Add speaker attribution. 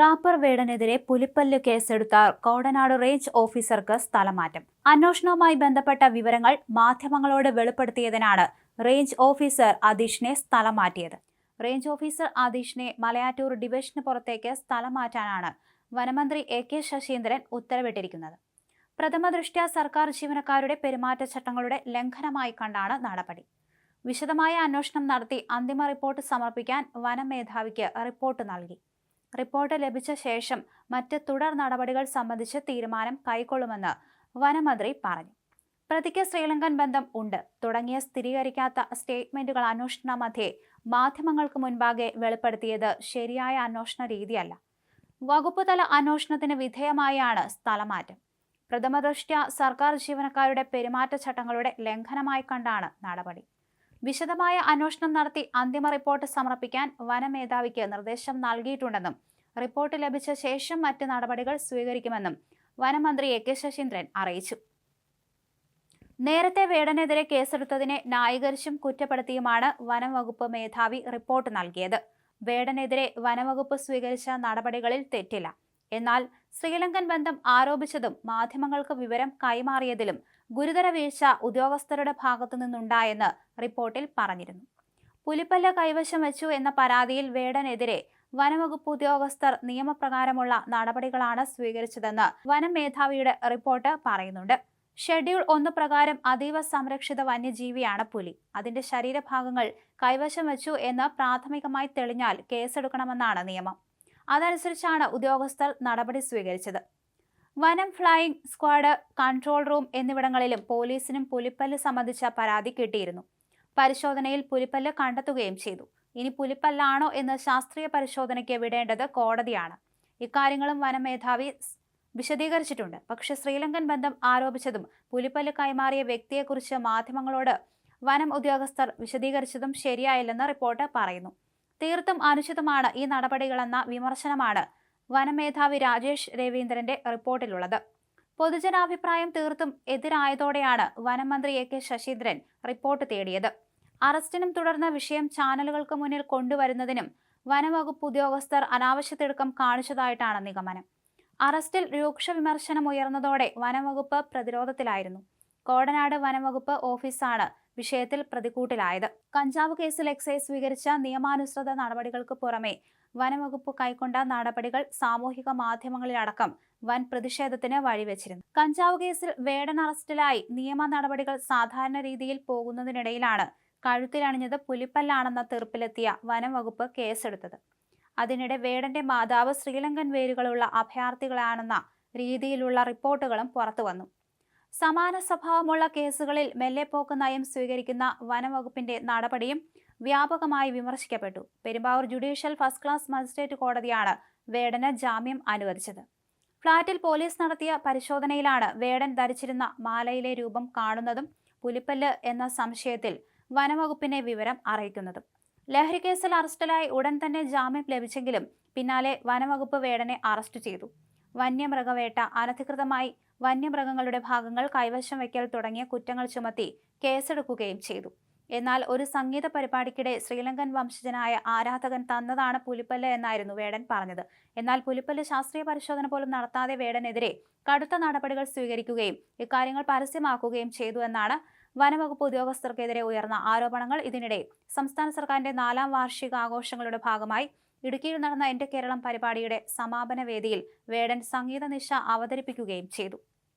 Speaker 1: Wrapper വേടനെതിരെ പുലിപ്പല്ല് കേസെടുത്ത Kodanad range ഓഫീസർക്ക് സ്ഥലമാറ്റം. അന്വേഷണവുമായി ബന്ധപ്പെട്ട വിവരങ്ങൾ മാധ്യമങ്ങളോട് വെളിപ്പെടുത്തിയതിനാണ് റേഞ്ച് ഓഫീസർ അതീഷിനെ സ്ഥലം മാറ്റിയത് റേഞ്ച് ഓഫീസർ അതീഷിനെ മലയാറ്റൂർ ഡിവിഷന് പുറത്തേക്ക് സ്ഥലം മാറ്റാനാണ് വനമന്ത്രി എ കെ ശശീന്ദ്രൻ ഉത്തരവിട്ടിരിക്കുന്നത്. പ്രഥമ ദൃഷ്ട്യാ സർക്കാർ ജീവനക്കാരുടെ പെരുമാറ്റച്ചട്ടങ്ങളുടെ ലംഘനമായി കണ്ടാണ് നടപടി. വിശദമായ അന്വേഷണം നടത്തി അന്തിമ റിപ്പോർട്ട് സമർപ്പിക്കാൻ വനം മേധാവിക്ക് റിപ്പോർട്ട് നൽകി. റിപ്പോർട്ട് ലഭിച്ച ശേഷം മറ്റ് തുടർ നടപടികൾ സംബന്ധിച്ച് തീരുമാനം കൈക്കൊള്ളുമെന്ന് വനമന്ത്രി പറഞ്ഞു. പ്രതിക്ക് ശ്രീലങ്കൻ ബന്ധം ഉണ്ട്. തുടങ്ങിയ സ്ഥിരീകരിക്കാത്ത സ്റ്റേറ്റ്മെന്റുകൾ അന്വേഷണ മധ്യേ മാധ്യമങ്ങൾക്ക് മുൻപാകെ വെളിപ്പെടുത്തിയത് ശരിയായ അന്വേഷണ രീതിയല്ല. വകുപ്പുതല അന്വേഷണത്തിന് വിധേയമായാണ് സ്ഥലമാറ്റം. പ്രഥമദൃഷ്ട്യ സർക്കാർ ജീവനക്കാരുടെ പെരുമാറ്റച്ചട്ടങ്ങളുടെ ലംഘനമായി കണ്ടാണ് നടപടി. വിശദമായ അന്വേഷണം നടത്തി അന്തിമ റിപ്പോർട്ട് സമർപ്പിക്കാൻ വനമേധാവിക്ക് നിർദ്ദേശം നൽകിയിട്ടുണ്ടെന്നും റിപ്പോർട്ട് ലഭിച്ച ശേഷം മറ്റ് നടപടികൾ സ്വീകരിക്കുമെന്നും വനമന്ത്രി എ കെ ശശീന്ദ്രൻ അറിയിച്ചു. നേരത്തെ വേടനെതിരെ കേസെടുത്തതിനെ ന്യായീകരിച്ചും കുറ്റപ്പെടുത്തിയുമാണ് വനംവകുപ്പ് മേധാവി റിപ്പോർട്ട് നൽകിയത്. വേടനെതിരെ വനംവകുപ്പ് സ്വീകരിച്ച നടപടികളിൽ തെറ്റില്ല. എന്നാൽ ശ്രീലങ്കൻ ബന്ധം ആരോപിച്ചതും മാധ്യമങ്ങൾക്ക് വിവരം കൈമാറിയതിലും ഗുരുതര വീഴ്ച ഉദ്യോഗസ്ഥരുടെ ഭാഗത്തു നിന്നുണ്ടായെന്ന് റിപ്പോർട്ടിൽ പറഞ്ഞിരുന്നു. പുലിപ്പല്ല കൈവശം വെച്ചു എന്ന പരാതിയിൽ വേടനെതിരെ വനവകുപ്പ് ഉദ്യോഗസ്ഥർ നിയമപ്രകാരമുള്ള നടപടികളാണ് സ്വീകരിച്ചതെന്ന് വനം മേധാവിയുടെ റിപ്പോർട്ട് പറയുന്നുണ്ട്. ഷെഡ്യൂൾ ഒന്ന് പ്രകാരം അതീവ സംരക്ഷിത വന്യജീവിയാണ് പുലി. അതിന്റെ ശരീരഭാഗങ്ങൾ കൈവശം വെച്ചു എന്ന് പ്രാഥമികമായി തെളിഞ്ഞാൽ കേസെടുക്കണമെന്നാണ് നിയമം. അതനുസരിച്ചാണ് ഉദ്യോഗസ്ഥർ നടപടി സ്വീകരിച്ചത്. വനം ഫ്ലൈയിംഗ് സ്ക്വാഡ് കൺട്രോൾ റൂം എന്നിവിടങ്ങളിലും പോലീസിനും പുലിപ്പല്ല് സംബന്ധിച്ച പരാതി കിട്ടിയിരുന്നു. പരിശോധനയിൽ പുലിപ്പല്ല് കണ്ടെത്തുകയും ചെയ്തു. ഇനി പുലിപ്പല്ലാണോ എന്ന് ശാസ്ത്രീയ പരിശോധനയ്ക്ക് വിടേണ്ടത് കോടതിയാണ്. ഇക്കാര്യങ്ങളും വനം മേധാവി വിശദീകരിച്ചിട്ടുണ്ട്. പക്ഷേ ശ്രീലങ്കൻ ബന്ധം ആരോപിച്ചതും പുലിപ്പല്ല് കൈമാറിയ വ്യക്തിയെക്കുറിച്ച് മാധ്യമങ്ങളോട് വനം ഉദ്യോഗസ്ഥർ വിശദീകരിച്ചതും ശരിയായില്ലെന്ന് റിപ്പോർട്ട് പറയുന്നു. തീർത്തും അനുചിതമാണ് ഈ നടപടികളെന്ന വിമർശനമാണ് വനമേധാവി രാജേഷ് രവീന്ദ്രന്റെ റിപ്പോർട്ടിലുള്ളത്. പൊതുജനാഭിപ്രായം തീർത്തും എതിരായതോടെയാണ് വനമന്ത്രി എ കെ ശശീന്ദ്രൻ റിപ്പോർട്ട് തേടിയത്. അറസ്റ്റിനും തുടർന്ന വിഷയം ചാനലുകൾക്ക് മുന്നിൽ കൊണ്ടുവരുന്നതിനും വനവകുപ്പ് ഉദ്യോഗസ്ഥർ അനാവശ്യ തിടുക്കം കാണിച്ചതായിട്ടാണ് നിഗമനം. അറസ്റ്റിൽ രൂക്ഷ വിമർശനം ഉയർന്നതോടെ വനംവകുപ്പ് പ്രതിരോധത്തിലായിരുന്നു. കോടനാട് വനംവകുപ്പ് ഓഫീസാണ് വിഷയത്തിൽ പ്രതികൂട്ടിലായത് കഞ്ചാവ് കേസിൽ എക്സൈസ് സ്വീകരിച്ച നിയമാനുസൃത നടപടികൾക്ക് പുറമെ വനംവകുപ്പ് കൈക്കൊണ്ട നടപടികൾ സാമൂഹിക മാധ്യമങ്ങളിലടക്കം വൻ പ്രതിഷേധത്തിന് വഴിവെച്ചിരുന്നു. കഞ്ചാവ് കേസിൽ വേടൻ അറസ്റ്റിലായി നിയമ നടപടികൾ സാധാരണ രീതിയിൽ പോകുന്നതിനിടയിലാണ് കഴുത്തിലണിഞ്ഞത് പുലിപ്പല്ലാണെന്ന തീർപ്പിലെത്തിയ വനംവകുപ്പ് കേസെടുത്തത്. അതിനിടെ വേടന്റെ മാതാവ് ശ്രീലങ്കൻ വേരുകളുള്ള അഭയാർത്ഥികളാണെന്ന രീതിയിലുള്ള റിപ്പോർട്ടുകളും പുറത്തുവന്നു. സമാന സ്വഭാവമുള്ള കേസുകളിൽ മെല്ലെപ്പോക്ക് നയം സ്വീകരിക്കുന്ന വനംവകുപ്പിന്റെ നടപടിയും വ്യാപകമായി വിമർശിക്കപ്പെട്ടു. Perumbavoor judicial first class magistrate കോടതിയാണ് വേടന് ജാമ്യം അനുവദിച്ചത്. ഫ്ളാറ്റിൽ പോലീസ് നടത്തിയ പരിശോധനയിലാണ് വേടൻ ധരിച്ചിരുന്ന മാലയിലെ രൂപം കാണുന്നതും പുലിപ്പല്ല് എന്ന സംശയത്തിൽ വനംവകുപ്പിനെ വിവരം അറിയിക്കുന്നതും. ലഹരി കേസിൽ അറസ്റ്റിലായി ഉടൻ തന്നെ ജാമ്യം ലഭിച്ചെങ്കിലും പിന്നാലെ വനംവകുപ്പ് വേടനെ അറസ്റ്റ് ചെയ്തു. വന്യമൃഗവേട്ട അനധികൃതമായി വന്യമൃഗങ്ങളുടെ ഭാഗങ്ങൾ കൈവശം വയ്ക്കൽ തുടങ്ങിയ കുറ്റങ്ങൾ ചുമത്തി കേസെടുക്കുകയും ചെയ്തു. എന്നാൽ ഒരു സംഗീത പരിപാടിക്കിടെ ശ്രീലങ്കൻ വംശജനായ ആരാധകൻ തന്നതാണ് പുലിപ്പല്ല് എന്നായിരുന്നു വേടൻ പറഞ്ഞത്. എന്നാൽ പുലിപ്പല്ല് ശാസ്ത്രീയ പരിശോധന പോലും നടത്താതെ വേടനെതിരെ കടുത്ത നടപടികൾ സ്വീകരിക്കുകയും ഇക്കാര്യങ്ങൾ പരസ്യമാക്കുകയും ചെയ്തു എന്നാണ് വനവകുപ്പ് ഉദ്യോഗസ്ഥർക്കെതിരെ ഉയർന്ന ആരോപണങ്ങൾ. ഇതിനിടെ സംസ്ഥാന സർക്കാരിന്റെ നാലാം വാർഷിക ആഘോഷങ്ങളുടെ ഭാഗമായി ഇടുക്കിയിൽ നടന്ന എന്റെ കേരളം പരിപാടിയുടെ സമാപന വേദിയിൽ വേടൻ സംഗീത നിശ അവതരിപ്പിക്കുകയും ചെയ്തു